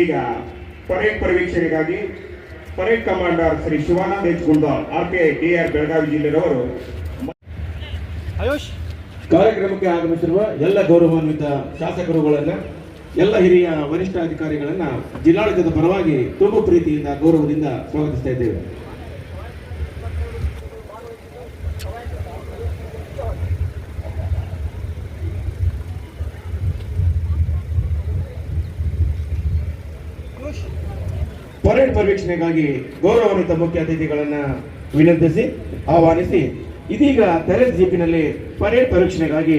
ಇದೀಗ parade ಪರಿವೀಕ್ಷಣೆಗಾಗಿ parade commander Shri Shivanand H Gundal RPI DR Belagavi ಜಿಲ್ಲೆಯವರು ಆಯುಷ್! ಕಾರ್ಯಕ್ರಮಕ್ಕೆ ಆಗಮಿಸಿರುವ ಎಲ್ಲ ಗೌರವಾನ್ವಿತ ಶಾಸಕರುಗಳನ್ನ ಎಲ್ಲ ಹಿರಿಯ ವರಿಷ್ಠ ಅಧಿಕಾರಿಗಳನ್ನ ಜಿಲ್ಲಾಡಳಿತದ ಪರವಾಗಿ ತುಂಬ ಪ್ರೀತಿಯಿಂದ ಗೌರವದಿಂದ ಸ್ವಾಗತಿಸ್ತಾ ಇದ್ದೇವೆ. ಪರೇಡ್ ಪರಿವೀಕ್ಷಣೆಗಾಗಿ ಗೌರವಾನ್ವಿತ ಮುಖ್ಯ ಅತಿಥಿಗಳನ್ನ ವಿನಂತಿಸಿ ಆಹ್ವಾನಿಸಿ. ಇದೀಗ ತೆರೆದ ಜೀಪಿನಲ್ಲಿ ಪರೇಡ್ ಪರೀಕ್ಷಣೆಗಾಗಿ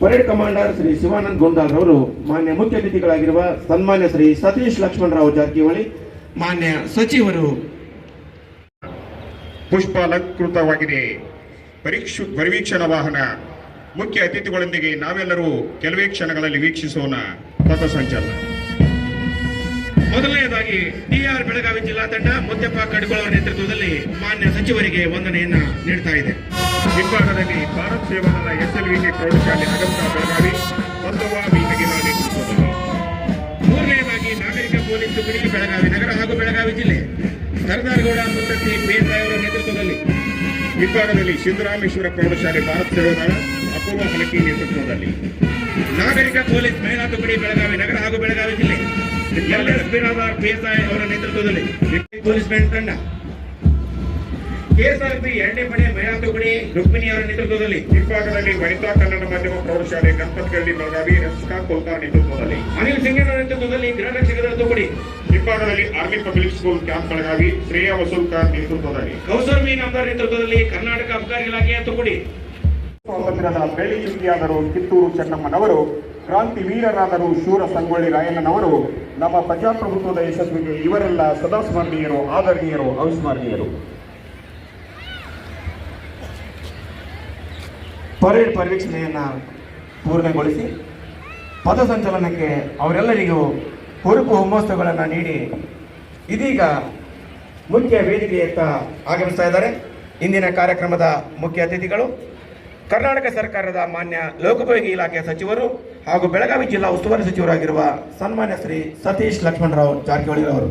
ಪರೇಡ್ ಕಮಾಂಡರ್ ಶ್ರೀ ಶಿವಾನಂದ್ ಗೊಂಡಾಲ್ ರವರು, ಮಾನ್ಯ ಮುಖ್ಯ ಅತಿಥಿಗಳಾಗಿರುವ ಸನ್ಮಾನ್ಯ ಶ್ರೀ ಸತೀಶ್ ಲಕ್ಷ್ಮಣರಾವ್ ಜಾರಕಿಹೊಳಿ, ಮಾನ್ಯ ಸಚಿವರು. ಪುಷ್ಪಾಲಂಕೃತವಾಗಿದೆ. ಪರೀಕ್ಷು ಪರಿವೀಕ್ಷಣಾ ವಾಹನ. ಮುಖ್ಯ ಅತಿಥಿಗಳೊಂದಿಗೆ ನಾವೆಲ್ಲರೂ ಕೆಲವೇ ಕ್ಷಣಗಳಲ್ಲಿ ವೀಕ್ಷಿಸೋಣ. ಪಥಸಂಚಲನ ಮೊದಲನೆಯದಾಗಿ ಡಿಆರ್ ಬೆಳಗಾವಿ ಜಿಲ್ಲಾ ತಂಡ ಮುದ್ದಪ್ಪ ಕಡ್ಗೊಳ ಅವರ ನೇತೃತ್ವದಲ್ಲಿ ಮಾನ್ಯ ಸಚಿವರಿಗೆ ವಂದನೆಯನ್ನ ನೀಡ್ತಾ ಇದೆ. ಹಿಂಭಾಗದಲ್ಲಿ ಭಾರತ್ ಸೇವಾದಳ ಎಸ್ಎಲ್ವಿಟಿ ಪ್ರೌಢಶಾಲೆ ಅಗಂತ ಬೆಳಗಾವಿ ಬಸವ ವೀನಗಿನ ನೇತೃತ್ವದಲ್ಲಿ ಮೂರನೆಯದಾಗಿ ನಾಗರಿಕ ಪೊಲೀಸ್ ತುಕಡಿ ಬೆಳಗಾವಿ ನಗರ ಹಾಗೂ ಬೆಳಗಾವಿ ಜಿಲ್ಲೆ. ಸರ್ದಾರ್ಗೌಡ ಮುತ್ತತ್ತಿ ಬೇಸಾಯ ಅವರ ನೇತೃತ್ವದಲ್ಲಿ. ಹಿಂಭಾಗದಲ್ಲಿ ಸಿದ್ದರಾಮೇಶ್ವರ ಪ್ರೌಢಶಾಲೆ ಭಾರತ್ ಸೇವಾದಳ ಅಪೂರ್ವ ಹಲಕಿ ನೇತೃತ್ವದಲ್ಲಿ. ನಾಗರಿಕ ಪೊಲೀಸ್ ಮಹಿಳಾ ತುಕಡಿ ಬೆಳಗಾವಿ ನಗರ ಹಾಗೂ ಬೆಳಗಾವಿ ಜಿಲ್ಲೆ. ಎಲ್ ಎಸ್ ಬಿರಾದಾರ್ ಬೇಸಾಯ ಅವರ ನೇತೃತ್ವದಲ್ಲಿ. ಪೊಲೀಸ್ ತಂಡ. ಕೆಎಸ್ಆರ್ಪಿ ಎರಡನೇ ಪಡೆ ಮಹಿಳಾ ತುಕಡಿ ರುಕ್ಮಿಣಿ ಅವರ ನೇತೃತ್ವದಲ್ಲಿ. ವಿಭಾಗದಲ್ಲಿ ವನಿತಾ ಕನ್ನಡ ಮಾಧ್ಯಮ ಪ್ರೌಢಶಾಲೆ ಗಣಪತಗಳ್ಳಿ ಬೆಳಗಾವಿ ರಕ್ಷಕಾ ಕೋಲ್ಕಾರ್ ನೇತೃತ್ವದಲ್ಲಿ. ಅನಿಲ್ ಸಿಂಗೇನ ನೇತೃತ್ವದಲ್ಲಿ ಗೃಹ ರಕ್ಷಕರ ತುಕಡಿ. ವಿಭಾಗದಲ್ಲಿ army public school camp Belagavi Shreya Vasulkar ನೇತೃತ್ವದಲ್ಲಿ. ಕೌಸರ್ ಮೀನ್ ಅವರ ನೇತೃತ್ವದಲ್ಲಿ ಕರ್ನಾಟಕ ಅಬಕಾರಿ ಇಲಾಖೆಯ ತುಕಡಿ. ಸ್ವಾತಂತ್ರ್ಯದ ಚುಕ್ಕಿಯಾದರು ಕಿತ್ತೂರು ಚೆನ್ನಮ್ಮನವರು, ಕ್ರಾಂತಿ ವೀರರಾದರು ಶೂರ ಸಂಗೊಳ್ಳಿ ರಾಯಣ್ಣನವರು, ನಮ್ಮ ಪ್ರಜಾಪ್ರಭುತ್ವದ ಯಶಸ್ವಿಗೆ ಇವರೆಲ್ಲ ಸದಾ ಸ್ಮರಣೀಯರು, ಆದರಣೀಯರು, ಅವಿಸ್ಮರಣೀಯರು. ಪರೇಡ್ ಪರಿವೀಕ್ಷಣೆಯನ್ನು ಪೂರ್ಣಗೊಳಿಸಿ ಪಥಸಂಚಲನಕ್ಕೆ ಅವರೆಲ್ಲರಿಗೂ ಹುರುಪು ಹುಮ್ಮಸ್ತುಗಳನ್ನು ನೀಡಿ, ಇದೀಗ ಮುಖ್ಯ ವೇದಿಕೆಯತ್ತ ಆಗಮಿಸ್ತಾ ಇದ್ದಾರೆ. ಇಂದಿನ ಕಾರ್ಯಕ್ರಮದ ಮುಖ್ಯ ಅತಿಥಿಗಳು ಕರ್ನಾಟಕ ಸರ್ಕಾರದ ಮಾನ್ಯ ಲೋಕೋಪಯೋಗಿ ಇಲಾಖೆಯ ಸಚಿವರು ಹಾಗೂ ಬೆಳಗಾವಿ ಜಿಲ್ಲಾ ಉಸ್ತುವಾರಿ ಸಚಿವರಾಗಿರುವ ಸನ್ಮಾನ್ಯ ಶ್ರೀ ಸತೀಶ್ ಲಕ್ಷ್ಮಣರಾವ್ ಜಾರಕಿಹೊಳಿ ಅವರು.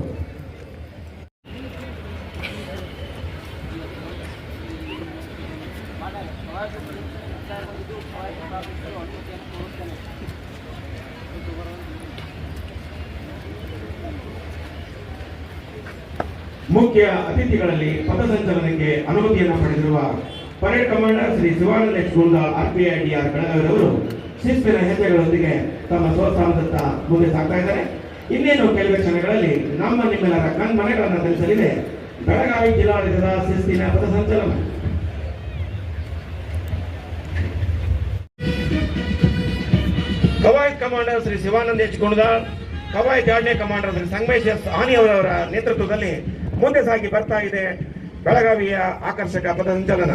ಮುಖ್ಯ ಅತಿಥಿಗಳಲ್ಲಿ ಪಥಸಂಚಲನಕ್ಕೆ ಅನುಮತಿಯನ್ನು ಪಡೆದಿರುವ parade commander Shri Shivananda H Gundal D R ಬೆಳಗಾವಿರವರು ಶಿಸ್ತಿನ ಹೆಜ್ಜೆಗಳೊಂದಿಗೆ ತಮ್ಮ ಸ್ವಸ್ಥಾನದತ್ತ ಮುಂದೆ ಸಾಗ್ತಾ ಇದ್ದಾರೆ. ಇನ್ನೇನು ಕೆಲವೇ ಕ್ಷಣಗಳಲ್ಲಿ ನಮ್ಮ ನಿಮ್ಮೆಲ್ಲರ ಕಣ್ಮನೆಗಳನ್ನು ತಿಳಿಸಲಿದೆ. ಬೆಳಗಾವಿ ಜಿಲ್ಲಾಡಳಿತದ ಶಿಸ್ತಿನ ಪಥಸಂಚಲನ. ಕವಾಯತ್ ಕಮಾಂಡರ್ ಶ್ರೀ ಶಿವಾನಂದ ಎಚ್ ಗುಣದಾಳ್ ಕವಾಯತ್ ಎರಡನೇ ಕಮಾಂಡರ್ ಶ್ರೀ ಸಂಗಮೇಶ್ ಎಸ್ ಆನಿ ಅವರವರ ನೇತೃತ್ವದಲ್ಲಿ ಮುಂದೆ ಸಾಗಿ ಬರ್ತಾ ಇದೆ. ಬೆಳಗಾವಿಯ ಆಕರ್ಷಕ ಪಥಸಂಚಲನ.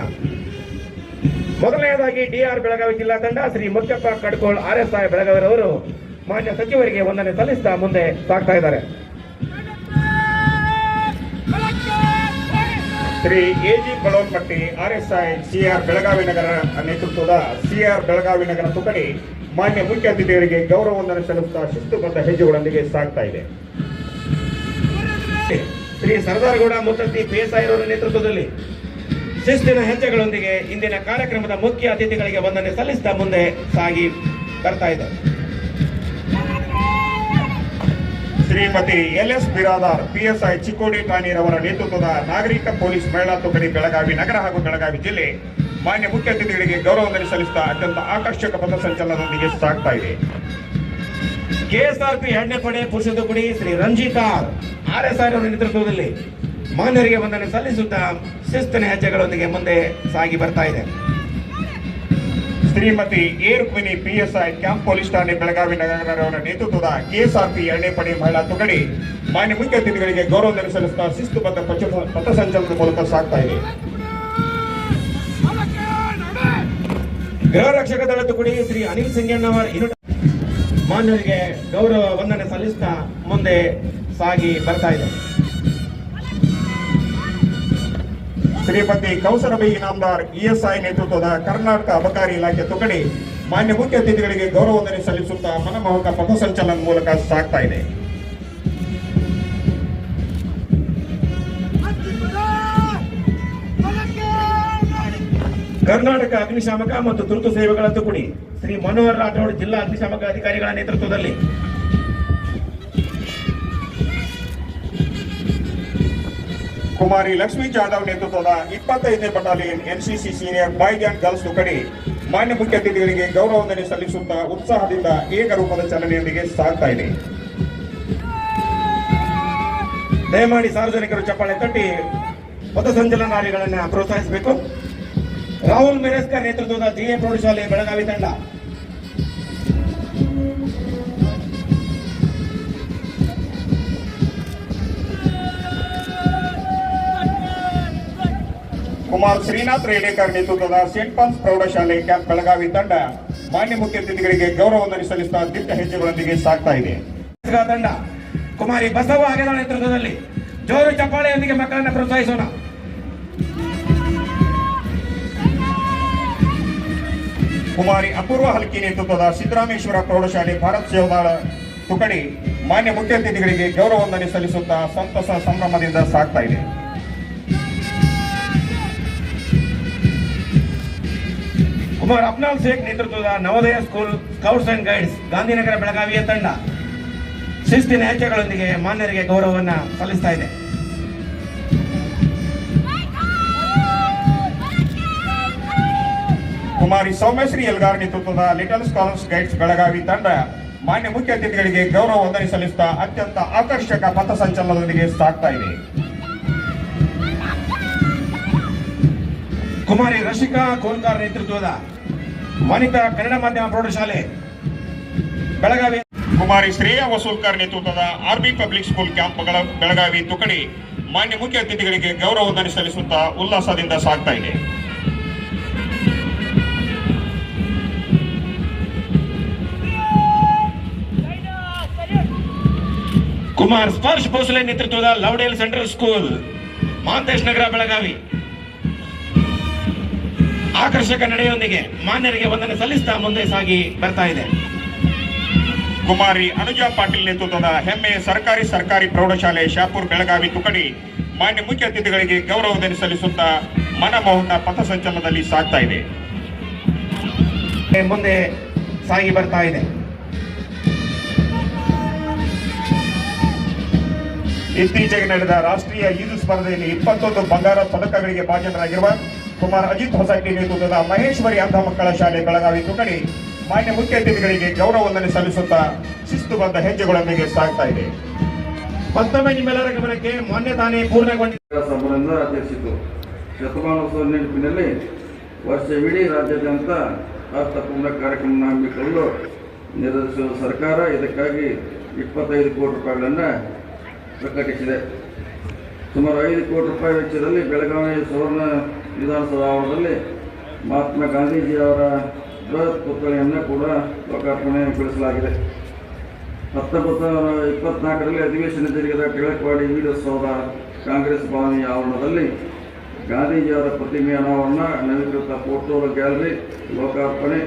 ಮೊದಲನೆಯದಾಗಿ ಡಿಆರ್ ಬೆಳಗಾವಿ ಜಿಲ್ಲಾ ತಂಡ Shri Mukhyappa Kadkol R S I ಬೆಳಗಾವಿರವರು ಮಾನ್ಯ ಸಚಿವರಿಗೆ ವಂದನೆ ಸಲ್ಲಿಸ್ತಾ ಮುಂದೆ ಸಾಗ್ತಾ ಇದ್ದಾರೆ. Shri A G Balonpatti R S I CR Belagavi ನಗರ ನೇತೃತ್ವದ ಸಿಆರ್ ಬೆಳಗಾವಿ ನಗರ ತುಕಡಿ ಮಾನ್ಯ ಮುಖ್ಯ ಅತಿಥಿಗಳಿಗೆ ಗೌರವ ವಂದನೆ ಸಲ್ಲಿಸುತ್ತಾ ಶಿಸ್ತುಬದ್ಧ ಹೆಜ್ಜೆಗಳೊಂದಿಗೆ ಸಾಗ್ತಾ ಇದೆ. ಶ್ರೀ ಸರ್ದಾರ್ಗೌಡ ಮುತ್ತತ್ತಿ ಪಿಎಸ್ಐ ಅವರ ನೇತೃತ್ವದಲ್ಲಿ ಶಿಸ್ತಿನ ಹೆಜ್ಜೆಗಳೊಂದಿಗೆ ಇಂದಿನ ಕಾರ್ಯಕ್ರಮದ ಮುಖ್ಯ ಅತಿಥಿಗಳಿಗೆ ವಂದನೆ ಸಲ್ಲಿಸುತ್ತಾ ಮುಂದೆ ಸಾಗಿ ಬರ್ತಾ ಇದ್ದಾರೆ. Shrimati L S Biradar PSI Chikkodi ರವರ ನೇತೃತ್ವದ ನಾಗರಿಕ ಪೊಲೀಸ್ ಮಹಿಳಾ ತುಕಡಿ ಬೆಳಗಾವಿ ನಗರ ಹಾಗೂ ಬೆಳಗಾವಿ ಜಿಲ್ಲೆ ಮಾನ್ಯ ಮುಖ್ಯ ಅತಿಥಿಗಳಿಗೆ ಗೌರವ ವಂದನೆ ಸಲ್ಲಿಸುತ್ತಾ ಅತ್ಯಂತ ಆಕರ್ಷಕ ಪಥಸಂಚಲನದೊಂದಿಗೆ ಸಾಗ್ತಾ ಇದೆ. ಕೆಎಸ್ಆರ್ಪಿ ಎಣ್ಣೆ ಪಡೆ ಪುರುಷದ ಗುಡಿ Shri Ranjit R S R ಅವರ ನೇತೃತ್ವದಲ್ಲಿ ಮಾನ್ಯರಿಗೆ ವಂದನೆ ಸಲ್ಲಿಸುತ್ತಾ ಶಿಸ್ತಿನ ಹೆಜ್ಜೆಗಳೊಂದಿಗೆ ಮುಂದೆ ಸಾಗಿ ಬರ್ತಾ ಇದೆ. ಶ್ರೀಮತಿ ಏರುಕ್ಮಿನಿ ಪಿಎಸ್ಐ ಕ್ಯಾಂಪ್ ಪೊಲೀಸ್ ಠಾಣೆ ಬೆಳಗಾವಿ ನಗರವರ ನೇತೃತ್ವದ ಕೆಎಸ್ಆರ್ಪಿ ಎರಡನೇ ಪಡೆ ಮಹಿಳಾ ತುಕಡಿ ಮಾನ್ಯ ಮುಖ್ಯ ಅತಿಥಿಗಳಿಗೆ ಗೌರವ ಸಲ್ಲಿಸುತ್ತಾ ಶಿಸ್ತುಬದ್ಧ ಪಥ- ಪಥಸಂಚಲನದ ಮೂಲಕ ಸಾಗ್ತಾ ಇದೆ. ಗೃಹ ರಕ್ಷಕ ದಳ ತುಕಡಿ ಶ್ರೀ ಅನಿಲ್ ಸಿಂಗಣ್ಣವರ್ ಮಾನ್ಯರಿಗೆ ಗೌರವ ವಂದನೆ ಸಲ್ಲಿಸುತ್ತಾ ಮುಂದೆ ಸಾಗಿ ಬರ್ತಾ ಇದೆ. ಶ್ರೀಮತಿ ಕೌಸರಬಿ ಇನಾಮದಾರ್ ಇಎಸ್ಐ ನೇತೃತ್ವದ ಕರ್ನಾಟಕ ಅಬಕಾರಿ ಇಲಾಖೆ ತುಕಡಿ ಮಾನ್ಯ ಮುಖ್ಯ ಅತಿಥಿಗಳಿಗೆ ಗೌರವವನ್ನು ಸಲ್ಲಿಸುತ್ತಾ ಮನಮೋಹಕ ಪಥಸಂಚಲನ ಮೂಲಕ ಸಾಗ್ತಾ ಇದೆ. ಕರ್ನಾಟಕ ಅಗ್ನಿಶಾಮಕ ಮತ್ತು ತುರ್ತು ಸೇವೆಗಳ ತುಕಡಿ ಶ್ರೀ ಮನೋಹರ್ ರಾಠೋಡ್ ಜಿಲ್ಲಾ ಅಗ್ನಿಶಾಮಕ ಅಧಿಕಾರಿಗಳ ನೇತೃತ್ವದಲ್ಲಿ ಕುಮಾರಿ ಲಕ್ಷ್ಮೀ ಜಾಧವ್ ನೇತೃತ್ವದ ಇಪ್ಪತ್ತೈದನೇ battalion NCC senior boys and girls ತುಕಡಿ ಮಾನ್ಯ ಮುಖ್ಯ ಅತಿಥಿಗಳಿಗೆ ಗೌರವ ವಂದನೆ ಸಲ್ಲಿಸುತ್ತಾ ಉತ್ಸಾಹದಿಂದ ಏಕರೂಪದ ಚಲನೆಯೊಂದಿಗೆ ಸಾಗ್ತಾ ಇದೆ. ದಯಮಾಡಿ ಸಾರ್ವಜನಿಕರು ಚಪ್ಪಾಳೆ ತಟ್ಟಿ ಪಥಸಂಚಲನಾರಿಗಳನ್ನ ಪ್ರೋತ್ಸಾಹಿಸಬೇಕು. ರಾಹುಲ್ ಮೆರೆಸ್ಕರ್ ನೇತೃತ್ವದ ಜಿಎ ಪ್ರೌಢಶಾಲೆ ಬೆಳಗಾವಿ ತಂಡ ಕುಮಾರ್ ಶ್ರೀನಾಥ್ ರೇಡೇಕರ್ ನೇತೃತ್ವದ ಸೇಂಟ್ ಪಾಲ್ಸ್ ಪ್ರೌಢಶಾಲೆ ಕ್ಯಾಂಪ್ ಬೆಳಗಾವಿ ತಂಡ ಮಾನ್ಯ ಮುಖ್ಯ ಅತಿಥಿಗಳಿಗೆ ಗೌರವ ವಂದನೆ ಸಲ್ಲಿಸುತ್ತಾ ದಿಟ್ಟ ಹೆಜ್ಜೆಗಳೊಂದಿಗೆ ಸಾಗ್ತಾ ಇದೆ. ತಂಡ ಕುಮಾರಿ ಬಸವ ಆಗೇದ ನೇತೃತ್ವದಲ್ಲಿ ಜೋರು ಚಪ್ಪಾಳೆಯೊಂದಿಗೆ ಮಕ್ಕಳನ್ನ ಪ್ರೋತ್ಸಾಹಿಸೋಣ. ಕುಮಾರಿ ಅಪೂರ್ವ ಹಲ್ಕಿ ನೇತೃತ್ವದ ಸಿದ್ದರಾಮೇಶ್ವರ ಪ್ರೌಢಶಾಲೆ ಭಾರತ್ ಸೇವಾಳ ತುಕಡಿ ಮಾನ್ಯ ಮುಖ್ಯ ಅತಿಥಿಗಳಿಗೆ ಗೌರವ ವಂದನೆ ಸಲ್ಲಿಸುತ್ತಾ ಸಂತಸ ಸಂಭ್ರಮದಿಂದ ಸಾಗ್ತಾ ಇದೆ. ಕುಮಾರ್ ಅಪ್ನಾಲ್ ಶೇಖ್ ನೇತೃತ್ವದ Navodaya school scouts and guides Gandhinagar ಬೆಳಗಾವಿಯ ತಂಡ ಶಿಸ್ತಿನ ಹೆಜ್ಜೆಗಳೊಂದಿಗೆ ಮಾನ್ಯರಿಗೆ ಗೌರವವನ್ನು ಸಲ್ಲಿಸ್ತಾ ಇದೆ. ಕುಮಾರಿ ಸೌಮ್ಯಶ್ರೀ ಎಲ್ಗಾರ್ ನೇತೃತ್ವದ ಲಿಟಲ್ ಸ್ಕಾಲರ್ಸ್ ಗೈಡ್ಸ್ ಬೆಳಗಾವಿ ತಂಡ ಮಾನ್ಯ ಮುಖ್ಯ ಅತಿಥಿಗಳಿಗೆ ಗೌರವ ವಂದನೆ ಸಲ್ಲಿಸುತ್ತಾ ಅತ್ಯಂತ ಆಕರ್ಷಕ ಪಥಸಂಚಲನದೊಂದಿಗೆ ಸಾಗ್ತಾ ಇದೆ. ಕುಮಾರಿ ರಶಿಕಾ ಕೋಲ್ಕಾರ್ ನೇತೃತ್ವದ ವನಿತಾ ಕನ್ನಡ ಮಾಧ್ಯಮ ಪ್ರೌಢಶಾಲೆ ಬೆಳಗಾವಿ. ಕುಮಾರಿ ಶ್ರೇಯಾ ವಸೂಲ್ಕರ್ ನೇತೃತ್ವದ RB public school camp Belagavi ತುಕಡಿ ಮಾನ್ಯ ಮುಖ್ಯ ಅತಿಥಿಗಳಿಗೆ ಗೌರವ ವಂದನೆ ಸಲ್ಲಿಸುತ್ತಾ ಉಲ್ಲಾಸದಿಂದ ಸಾಗ್ತಾ ಇದೆ. ಕುಮಾರ್ ಸ್ಪರ್ಶ್ ಭೋಸಲೆ ನೇತೃತ್ವದ Lovedale central school, Mantesh Nagar, Belagavi. ಆಕರ್ಷಕ ನಡೆಯೊಂದಿಗೆ ಮಾನ್ಯರಿಗೆ ವಂದನೆ ಸಲ್ಲಿಸ್ತಾ ಮುಂದೆ ಸಾಗಿ ಬರ್ತಾ ಇದೆ. ಕುಮಾರಿ ಅನುಜಾ ಪಾಟೀಲ್ ನೇತೃತ್ವದ ಹೆಮ್ಮೆ ಸರ್ಕಾರಿ ಸರ್ಕಾರಿ ಪ್ರೌಢಶಾಲೆ ಶಾಪುರ್ ಬೆಳಗಾವಿ ತುಕಡಿ ಮಾನ್ಯ ಮುಖ್ಯ ಅತಿಥಿಗಳಿಗೆ ಗೌರವ ವಂದನೆ ಸಲ್ಲಿಸುತ್ತಾ ಮನಮೋಹಕ ಪಥಸಂಚಲನದಲ್ಲಿ ಸಾಗ್ತಾ ಇದೆ. ಮುಂದೆ ಸಾಗಿ ಬರ್ತಾ ಇದೆ. ಇತ್ತೀಚೆಗೆ ನಡೆದ ರಾಷ್ಟ್ರೀಯ ಈಜು ಸ್ಪರ್ಧೆಯಲ್ಲಿ ಇಪ್ಪತ್ತೊಂದು ಬಂಗಾರ ಪದಕಗಳಿಗೆ ಭಾಜನರಾಗಿರುವ ಕುಮಾರ್ ಅಜಿತ್ ಹೊಸೈಟಿ ನೇತೃತ್ವದ ಮಹೇಶ್ವರಿ ಅಂಧ ಮಕ್ಕಳ ಶಾಲೆ ಬೆಳಗಾವಿ ತುಕಡಿ ಮಾನ್ಯ ಮುಖ್ಯ ಅತಿಥಿಗಳಿಗೆ ಗೌರವ ವಂದನೆ ಸಲ್ಲಿಸುತ್ತಾ ಶಿಸ್ತುಬದ್ಧ ಹೆಜ್ಜೆಗಳೊಂದಿಗೆ ಸಾಗ್ತಾ ಇದೆ. ಮತ್ತೊಮ್ಮೆ ನಿಮ್ಮೆಲ್ಲರ ಗಮನಕ್ಕೆ ಮೊನ್ನೆ ತಾನೇ ಪೂರ್ಣಗೊಂಡಿದೆ ಸಭೆಯಿಂದ ಆಚರಿಸಿತು ಶತಮಾನೋತ್ಸವ ನೆನಪಿನಲ್ಲಿ ವರ್ಷವಿಡೀ ರಾಜ್ಯಾದ್ಯಂತ ಅರ್ಥಪೂರ್ಣ ಕಾರ್ಯಕ್ರಮ ಹಮ್ಮಿಕೊಂಡು ನಿರ್ಧರಿಸಿರುವ ಸರ್ಕಾರ ಇದಕ್ಕಾಗಿ ಇಪ್ಪತ್ತೈದು ಕೋಟಿ ರೂಪಾಯಿಗಳನ್ನು ಪ್ರಕಟಿಸಿದೆ. ಸುಮಾರು ಐದು ಕೋಟಿ ರೂಪಾಯಿ ವೆಚ್ಚದಲ್ಲಿ ಬೆಳಗಾವಿ ಸುವರ್ಣ ವಿಧಾನಸಭಾ ಆವರಣದಲ್ಲಿ ಮಹಾತ್ಮ ಗಾಂಧೀಜಿಯವರ ಬೃಹತ್ ಪುತ್ಥಳಿಯನ್ನು ಕೂಡ ಲೋಕಾರ್ಪಣೆಗೊಳಿಸಲಾಗಿದೆ ಹತ್ತೊಂಬತ್ತು ನೂರ ಇಪ್ಪತ್ನಾಲ್ಕರಲ್ಲಿ ಅಧಿವೇಶನ ಜರುಗಿದ ಕೆಳಕವಾಡಿ ವೀರಸೌಧ ಕಾಂಗ್ರೆಸ್ ಭವನಿಯ ಆವರಣದಲ್ಲಿ ಗಾಂಧೀಜಿಯವರ ಪ್ರತಿಮೆ ಅನಾವರಣ ನವೀಕೃತ ಫೋಟೋ ಗ್ಯಾಲರಿ, ಲೋಕಾರ್ಪಣೆ,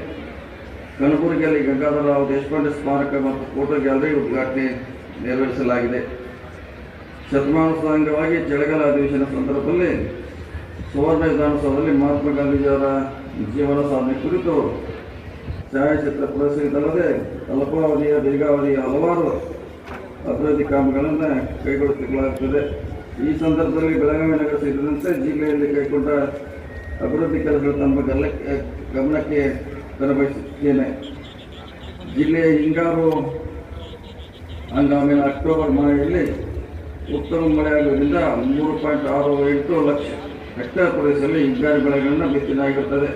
ಕಲಬುರಗಿಯಲ್ಲಿ ಗಂಗಾಧರರಾವ್ ದೇಶಪಾಂಡೆ ಸ್ಮಾರಕ ಮತ್ತು ಫೋಟೋ ಗ್ಯಾಲರಿ ಉದ್ಘಾಟನೆ ನೆರವೇರಿಸಲಾಗಿದೆ. ಶತಮಾನೋತ್ಸವ ಅಂಗವಾಗಿ ಚಳಿಗಾಲ ಅಧಿವೇಶನ ಸಂದರ್ಭದಲ್ಲಿ ಸುವರ್ಣ ವಿಧಾನಸೌಧದಲ್ಲಿ ಮಹಾತ್ಮ ಗಾಂಧೀಜಿಯವರ ಜೀವನ ಸಾಧನೆ ಕುರಿತು ಛಾಯಾಚಿತ್ರ ಪ್ರದರ್ಶನದಲ್ಲದೆ ಅಲ್ಪಾವಧಿಯ ದೀರ್ಘಾವಧಿಯ ಹಲವಾರು ಅಭಿವೃದ್ಧಿ ಕಾಮಗಳನ್ನು ಕೈಗೊಳ್ಳುತ್ತಿರಲಾಗುತ್ತದೆ ಈ ಸಂದರ್ಭದಲ್ಲಿ ಬೆಳಗಾವಿ ನಗರ ಸೇರಿದಂತೆ ಜಿಲ್ಲೆಯಲ್ಲಿ ಕೈಗೊಂಡ ಅಭಿವೃದ್ಧಿ ಕೆಲಸಗಳು ತಮ್ಮ ಗಮನಕ್ಕೆ ಗಮನಕ್ಕೆ ತರಬಯಸುತ್ತೇನೆ ಜಿಲ್ಲೆಯ ಹಿಂಗಾರು ಹಂಗಾಮಿನ ಅಕ್ಟೋಬರ್ ಮಳೆಯಲ್ಲಿ ಉತ್ತಮ ಮಳೆಯಾಗುವುದರಿಂದ ಮೂರು ಪಾಯಿಂಟ್ ಆರು ಎಂಟು ಲಕ್ಷ ಹೆಕ್ಟೇರ್ ಪ್ರದೇಶದಲ್ಲಿ ಹಿಂಗಾರು ಬೆಳೆಗಳನ್ನು ಬಿತ್ತನೆಯಾಗಿರುತ್ತದೆ